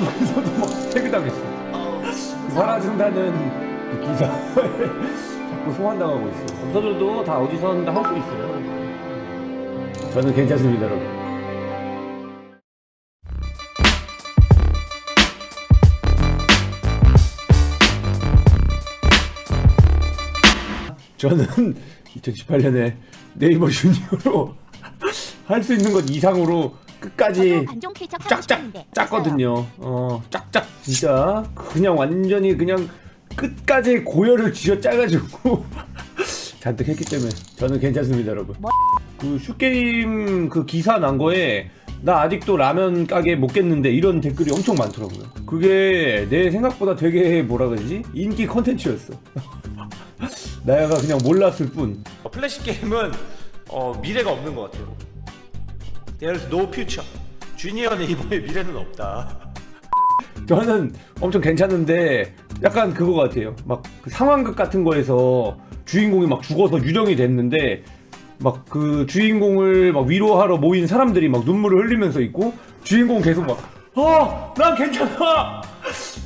페이스북에서도 막 태그당했어. 그 사라진다는 그 기사에 자꾸 소환당하고 있어. 없어져도 다 어디서든 할 수 있어요. 저는 괜찮습니다, 여러분. 저는 2018년에 네이버 주니어로 할 수 있는 것 이상으로 끝까지 쫙쫙 짰거든요. 어, 쫙쫙 진짜 그냥 완전히 그냥 끝까지 고열을 쥐어 짜가지고 잔뜩 했기 때문에 저는 괜찮습니다, 여러분. 그 슈게임 그 기사 난 거에 나 아직도 라면 가게 못 겠는데 이런 댓글이 엄청 많더라고요. 그게 내 생각보다 되게 뭐라 그러지? 인기 컨텐츠였어. 나야가 그냥 몰랐을 뿐. 어, 플래시 게임은 어, 미래가 없는 것 같아요. There's no future. 주니어 네이버의 미래는 없다. 저는 엄청 괜찮은데 약간 그거 같아요. 막 그 상황극 같은 거에서 주인공이 막 죽어서 유령이 됐는데 막 그 주인공을 막 위로하러 모인 사람들이 막 눈물을 흘리면서 있고 주인공 계속 막 아, 난 괜찮아.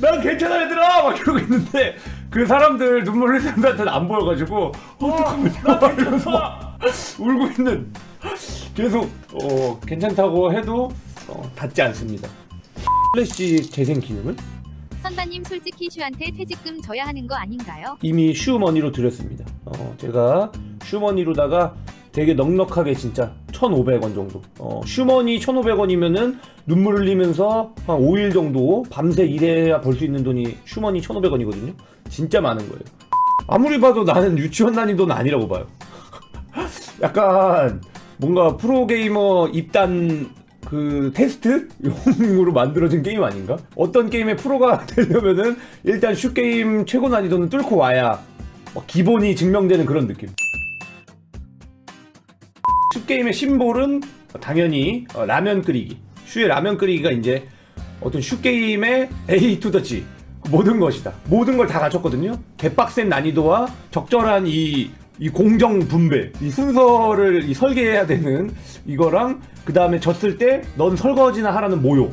난 괜찮아 얘들아 막 이러고 있는데 그 사람들 눈물 흘리는 사람들한테는 안 보여가지고 어떡하면 나 괜찮아 울고 있는 계속 어 괜찮다고 해도 어, 닿지 않습니다. 플래시 재생 기능을 선반님 솔직히 슈한테 퇴직금 줘야 하는 거 아닌가요? 이미 슈머니로 드렸습니다. 어, 제가 슈머니로다가 되게 넉넉하게 진짜 1,500원 정도. 어, 슈머니 1,500원이면은 눈물 흘리면서 한 5일 정도 밤새 일해야 벌 수 있는 돈이 슈머니 1,500원이거든요. 진짜 많은 거예요. 아무리 봐도 나는 유치원 난이도는 아니라고 봐요. 약간 뭔가 프로게이머 입단 그 테스트 용으로 만들어진 게임 아닌가? 어떤 게임의 프로가 되려면은 일단 슈게임 최고 난이도는 뚫고 와야 뭐 기본이 증명되는 그런 느낌. 슈게임의 심볼은 당연히 어, 라면 끓이기. 슈의 라면 끓이기가 이제 어떤 슈게임의 A to the G. 모든 것이다. 모든 걸 다 갖췄거든요. 개빡센 난이도와 적절한 이, 이 공정 분배, 이 순서를 이 설계해야 되는 이거랑 그 다음에 졌을 때 넌 설거지나 하라는 모욕.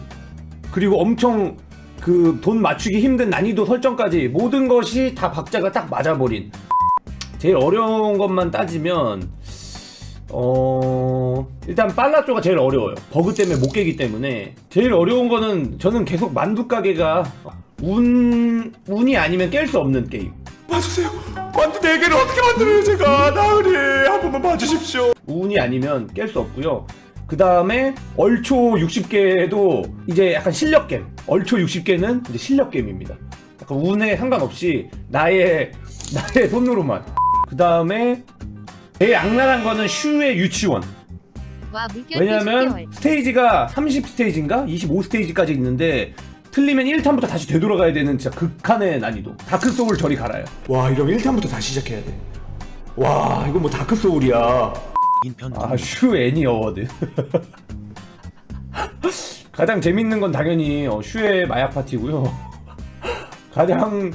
그리고 엄청 그 돈 맞추기 힘든 난이도 설정까지 모든 것이 다 박자가 딱 맞아버린. 제일 어려운 것만 따지면 어 일단 빨라쪼가 제일 어려워요. 버그 때문에 못 깨기 때문에 제일 어려운 거는 저는 계속 만두 가게가 운 운이 아니면 깰 수 없는 게임. 봐주세요. 만두 네 개를 어떻게 만들어요, 제가? 나으리 한 번만 봐주십시오. 운이 아니면 깰 수 없고요. 그 다음에 얼초 60개도 이제 약간 실력 게임. 얼초 60개는 이제 실력 게임입니다. 약간 운에 상관없이 나의 나의 손으로만. 그 다음에 제일 악랄한 거는 슈의 유치원. 와 물결 왜냐면 20개월. 스테이지가 30 스테이지인가 25 스테이지까지 있는데 틀리면 1탄부터 다시 되돌아가야 되는 진짜 극한의 난이도. 다크 소울 저리 갈아요. 와, 이러면 1탄부터 다시 시작해야 돼. 와, 이거 뭐 다크 소울이야. 아, 슈 애니 어워드. 가장 재밌는 건 당연히 어, 슈의 마약 파티고요. 가장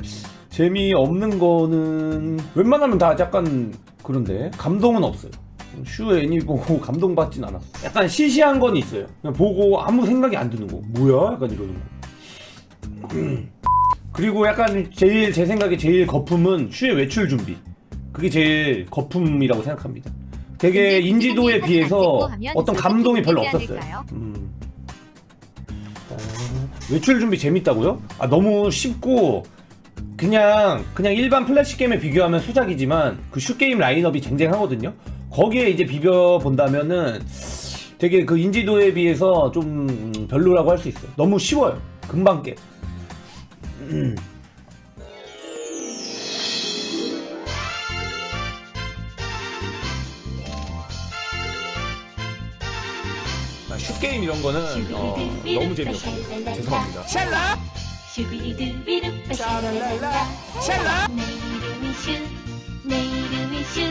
재미없는 거는 웬만하면 다 약간 그런데 감동은 없어요. 슈 애니 보고 감동받진 않았어. 약간 시시한 건 있어요. 그냥 보고 아무 생각이 안 드는 거. 뭐야? 약간 이러는 거. 그리고 약간 제일 제 생각에 제일 거품은 슈의 외출 준비. 그게 제일 거품이라고 생각합니다. 되게 인지도에 비해서 어떤 감동이 별로 없었어요. 음. 어, 외출 준비 재밌다고요? 아 너무 쉽고 그냥 그냥 일반 플래시 게임에 비교하면 수작이지만 그 슈 게임 라인업이 쟁쟁하거든요. 거기에 이제 비벼 본다면은 되게 그 인지도에 비해서 좀 음, 별로라고 할 수 있어요. 너무 쉬워요. 금방 깨. 음. 아, 슈 게임 이런 거는 어, 너무 재미없어요. 죄송합니다. 슈비두비루 샤랄랄라 내 이름이 슈, 내 이름이 슈